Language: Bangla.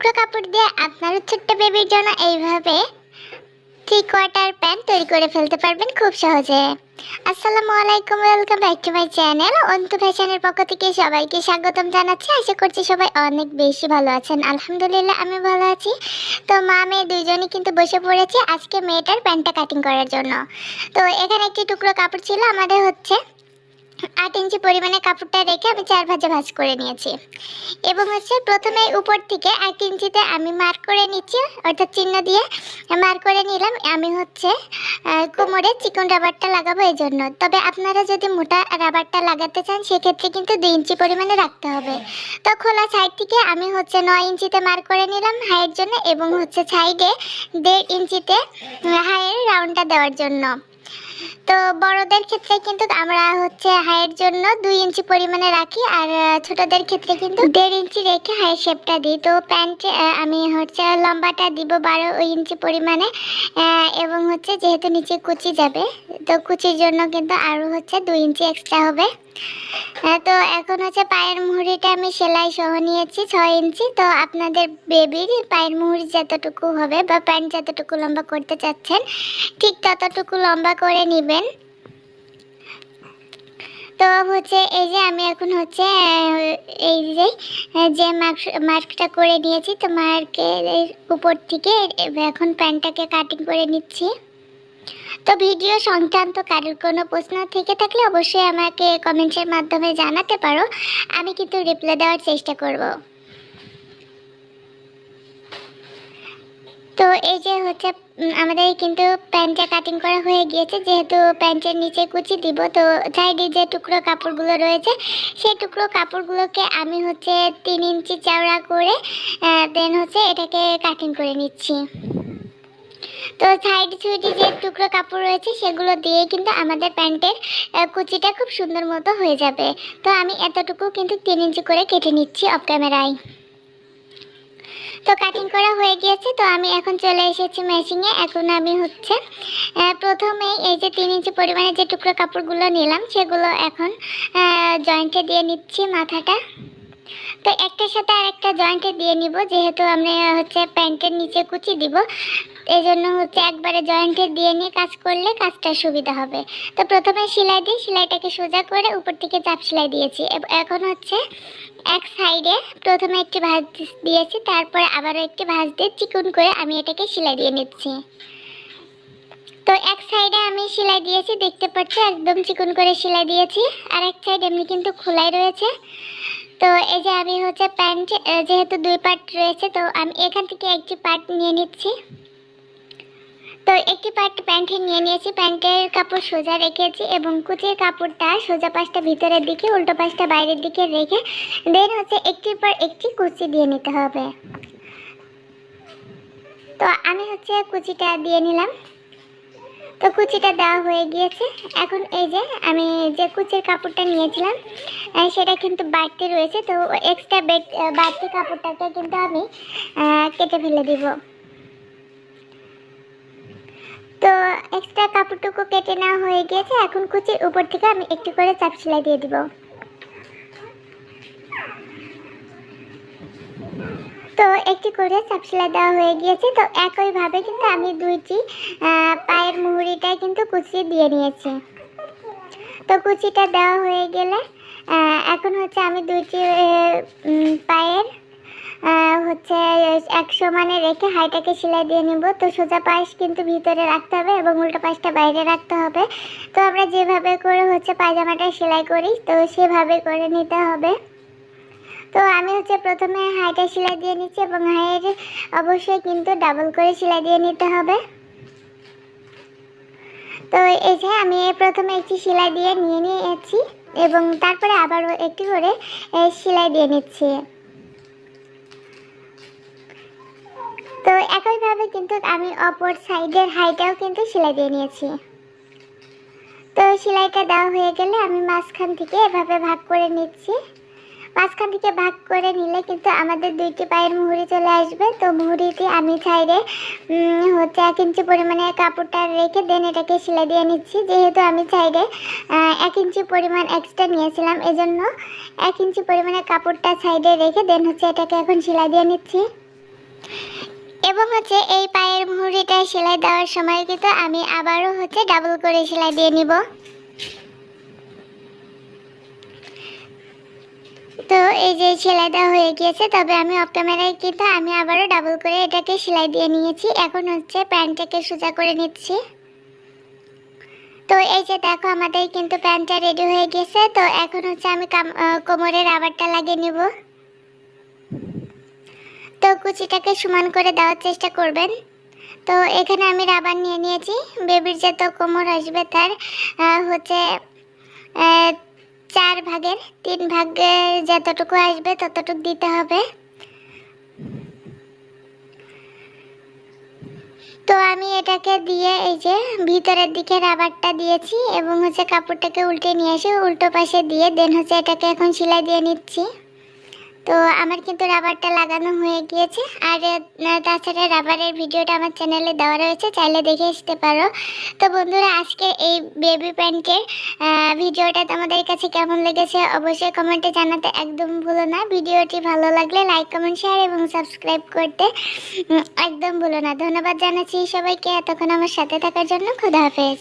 টুকরো কাপড় দিয়ে আপনারও ছোট্ট বেবির জন্য এইভাবে থ্রি কোয়ার্টার প্যান্ট তৈরি করে ফেলতে পারবেন খুব সহজে। আসসালামু আলাইকুম welcome back to my channel Antu ফ্যাশনের পক্ষ থেকে সবাইকে স্বাগতম জানাচ্ছি। আশা করছি সবাই অনেক বেশি ভালো আছেন। আলহামদুলিল্লাহ, আমি ভালো আছি। তো মা, মেয়ে দুইজনই কিন্তু বসে পড়েছে আজকে মেয়েটার প্যান্টটা কাটিং করার জন্য। তো এখানে একটি টুকরো কাপড় ছিল, আমাদের হচ্ছে আট ইঞ্চি পরিমাণে কাপড়টা রেখে আমি চার ভাজে ভাজ করে নিয়েছি। এবং হচ্ছে প্রথমে উপর থেকে এক ইঞ্চিতে আমি মার্ক করে নিচ্ছি, অর্থাৎ চিহ্ন দিয়ে মার্ক করে নিলাম। আমি হচ্ছে কোমরে চিকন রাবারটা লাগাবো এই জন্য তবে আপনারা যদি মোটা রাবারটা লাগাতে চান, সেক্ষেত্রে কিন্তু দুই ইঞ্চি পরিমাণে রাখতে হবে। তো খোলা সাইড থেকে আমি হচ্ছে নয় ইঞ্চিতে মার্ক করে নিলাম হাইয়ের জন্য এবং হচ্ছে সাইডে দেড় ইঞ্চিতে হাইয়ের রাউন্ডটা দেওয়ার জন্য। তো বড়দের ক্ষেত্রে কিন্তু আমরা হচ্ছে হাইয়ের জন্য দুই ইঞ্চি পরিমাণে রাখি আর ছোটদের ক্ষেত্রে কিন্তু দেড় ইঞ্চি রেখে হাইয়ের শেপটা দিই। তো প্যান্ট আমি হচ্ছে লম্বাটা দিব বারো ইঞ্চি পরিমাণে এবং হচ্ছে যেহেতু নিচে কুচি যাবে, তো কুচির জন্য কিন্তু আরও হচ্ছে দুই ইঞ্চি এক্সট্রা হবে। তো এখন হচ্ছে পায়ের মুহুরিটা আমি সেলাই সহ নিয়েছি ছয় ইঞ্চি। তো আপনাদের বেবির পায়ের মুহুরি যতটুকু হবে বা প্যান্ট যতটুকু লম্বা করতে চাচ্ছেন, ঠিক ততটুকু লম্বা করে নেবেন তো হচ্ছে এই যে আমি এখন হচ্ছে এই যে যে মার্ক মার্কটা করে নিয়েছি, তো মার্কের উপর থেকে এখন প্যান্টটাকে কাটিং করে নিচ্ছি। তো ভিডিও সংক্রান্ত কারোর কোনো প্রশ্ন থেকে থাকলে অবশ্যই আমাকে কমেন্টের মাধ্যমে জানাতে পারো। আমি কিন্তু রিপ্লাই দেওয়ার চেষ্টা করব। তো এই যে হচ্ছে আমাদের কিন্তু প্যান্টটা কাটিং করা হয়ে গিয়েছে। যেহেতু প্যান্টের নিচে কুচি দিব, তো সাইডে যে টুকরো কাপড়গুলো রয়েছে, সেই টুকরো কাপড়গুলোকে আমি হচ্ছে তিন ইঞ্চি চওড়া করে দেন হচ্ছে এটাকে কাটিং করে নিচ্ছি। তো সাইড সুইডে যে টুকরো কাপড় রয়েছে, সেগুলো দিয়ে কিন্তু আমাদের প্যান্টের কুচিটা খুব সুন্দর মতো হয়ে যাবে। তো আমি এতটুকু কিন্তু তিন ইঞ্চি করে কেটে নিচ্ছি অফ ক্যামেরায় তো কাটিং করা হয়ে গিয়েছে, তো আমি এখন চলে এসেছি মেশিনে এখন আমি হচ্ছে প্রথমেই প্রথমে এই যে তিন ইঞ্চি পরিমাণে যে টুকরো কাপড়গুলো নিলাম, সেগুলো এখন জয়েন্টে দিয়ে নিচ্ছি মাথাটা। তো একটার সাথে আর একটা জয়েন্টে দিয়ে নিব, যেহেতু আমরা হচ্ছে প্যান্টের নিচে কুচি দিব। এই জন্য হচ্ছে একবারে জয়েন্টে দিয়ে নিয়ে কাজ করলে কাজটা সুবিধা হবে। তো প্রথমে সেলাই দিয়ে সেলাইটাকে সোজা করে উপর থেকে চাপ সেলাই দিয়েছি। এখন হচ্ছে এক সাইডে প্রথমে একটি ভাঁজ দিয়েছি, তারপরে আবারও একটি ভাঁজ দিয়ে চিকন করে আমি এটাকে সেলাই দিয়ে নিচ্ছি। তো এক সাইডে আমি সেলাই দিয়েছি, দেখতে পাচ্ছি একদম চিকন করে সেলাই দিয়েছি। আর এক সাইড এমনি কিন্তু খোলাই রয়েছে। তো এই যে আমি হচ্ছে প্যান্ট যেহেতু দুই পার্ট রয়েছে, তো আমি এখান থেকে একটি পার্ট নিয়ে নিচ্ছি। তো একটি পার্ট প্যান্টে নিয়ে নিয়েছি। প্যান্টের কাপড় সোজা রেখেছি এবং কুচির কাপড়টা সোজা পাশটা ভিতরের দিকে, উল্টো পাশটা বাইরের দিকে রেখে দেন হচ্ছে একটির পর একটি কুচি দিয়ে নিতে হবে। তো আমি হচ্ছে কুচিটা দিয়ে নিলাম। তো কুচিটা দেওয়া হয়ে গিয়েছে। এখন এই যে আমি যে কুচির কাপড়টা নিয়েছিলাম সেটা কিন্তু বাড়তি রয়েছে। তো এক্সট্রা বেড বাড়তি কাপড়টাকে কিন্তু আমি কেটে ফেলে দিব। তো এক্সট্রা কাপড়টুকু কেটে নেওয়া হয়ে গিয়েছে। এখন কুচির উপর থেকে আমি একটু করে চাপ সেলাই দিয়ে দিব। একটি করে চাপ দেওয়া হয়ে গিয়েছে। তো একইভাবে কিন্তু আমি দুইটি পায়ের মুহুরিটা কিন্তু কুচিয়ে দিয়ে নিয়েছি। তো কুচিটা দেওয়া হয়ে গেলে এখন হচ্ছে আমি দুইটি পায়ের হচ্ছে এক সমানে রেখে হাইটাকে সেলাই দিয়ে নিব। তো সোজা পাশ কিন্তু ভিতরে রাখতে হবে এবং উল্টো পাশটা বাইরে রাখতে হবে। তো আমরা যেভাবে করে হচ্ছে পায়জামাটা সেলাই করি, তো সেভাবে করে নিতে হবে। তো আমি হচ্ছে প্রথমে হাইটা সেলাই দিয়ে নিচ্ছি এবং হাইয়ের অবশ্যই কিন্তু ডাবল করে সেলাই দিয়ে নিতে হবে। তো এই যে আমি প্রথমে একটি সেলাই দিয়ে নিয়ে নিয়েছি এবং তারপরে আবারও একটি করে সেলাই দিয়ে নিচ্ছি। তো একইভাবে কিন্তু আমি অপর সাইডের হাইটাও কিন্তু সেলাই দিয়ে নিয়েছি। তো সেলাইটা দেওয়া হয়ে গেলে আমি মাঝখান থেকে এভাবে ভাগ করে নিচ্ছি। মাঝখান থেকে ভাগ করে নিলে কিন্তু আমাদের দুইটি পায়ের মুহুরি চলে আসবে। তো মুহুরিটি আমি উম, হচ্ছে এক ইঞ্চি পরিমাণে কাপড়টা রেখে দেন এটাকে সেলাই দিয়ে নিচ্ছি। যেহেতু আমি সাইডে এক ইঞ্চি পরিমাণ এক্সট্রা নিয়েছিলাম এজন্য এক ইঞ্চি পরিমাণে কাপড়টা সাইডে রেখে দেন হচ্ছে এটাকে এখন সেলাই দিয়ে নিচ্ছি। এবং হচ্ছে এই পায়ের মুহুরিটা সেলাই দেওয়ার সময় কিন্তু আমি আবারও হচ্ছে ডাবল করে সেলাই দিয়ে নিব। তো এই যে সেলাই দেওয়া হয়ে গিয়েছে তবে আমি অফ ক্যামেরায় কিন্তু আমি আবারও ডাবল করে এটাকে সেলাই দিয়ে নিয়েছি। এখন হচ্ছে প্যান্টটাকে সোজা করে নিচ্ছি। তো এই যে দেখো আমাদের কিন্তু প্যান্টটা রেডি হয়ে গেছে। তো এখন হচ্ছে আমি কাম- আহ, রাবারটা লাগিয়ে নিব। তো কুচিটাকে সমান করে দেওয়ার চেষ্টা করবেন। তো এখানে আমি রাবার নিয়ে নিয়েছি। বেবির যত কোমর আসবে তার হচ্ছে চার ভাগের, তিন ভাগের যতটুকু আসবে ততটুকু দিতে হবে। তো আমি এটাকে দিয়ে এই যে ভিতরের দিকে রাবারটা দিয়েছি এবং হচ্ছে কাপড়টাকে উল্টে নিয়ে এসে উল্টো পাশে দিয়ে দেন হচ্ছে এটাকে এখন সেলাই দিয়ে নিচ্ছি। তো আমার কিন্তু রাবারটা লাগানো হয়ে গিয়েছে। আর তাছাড়া রাবারের ভিডিওটা আমার চ্যানেলে দেওয়া রয়েছে, চাইলে দেখে আসতে পারো। তো বন্ধুরা আজকে এই বেবি প্যান্টের ভিডিওটা তোমাদের কাছে কেমন লেগেছে অবশ্যই কমেন্টে জানাতে একদম ভুলো না। ভিডিওটি ভালো লাগলে লাইক কমেন্ট শেয়ার এবং সাবস্ক্রাইব করতে একদম ভুলো না। ধন্যবাদ জানাচ্ছি সবাইকে। এতক্ষণ আমার সাথে থাকার জন্য খুদা হাফেজ।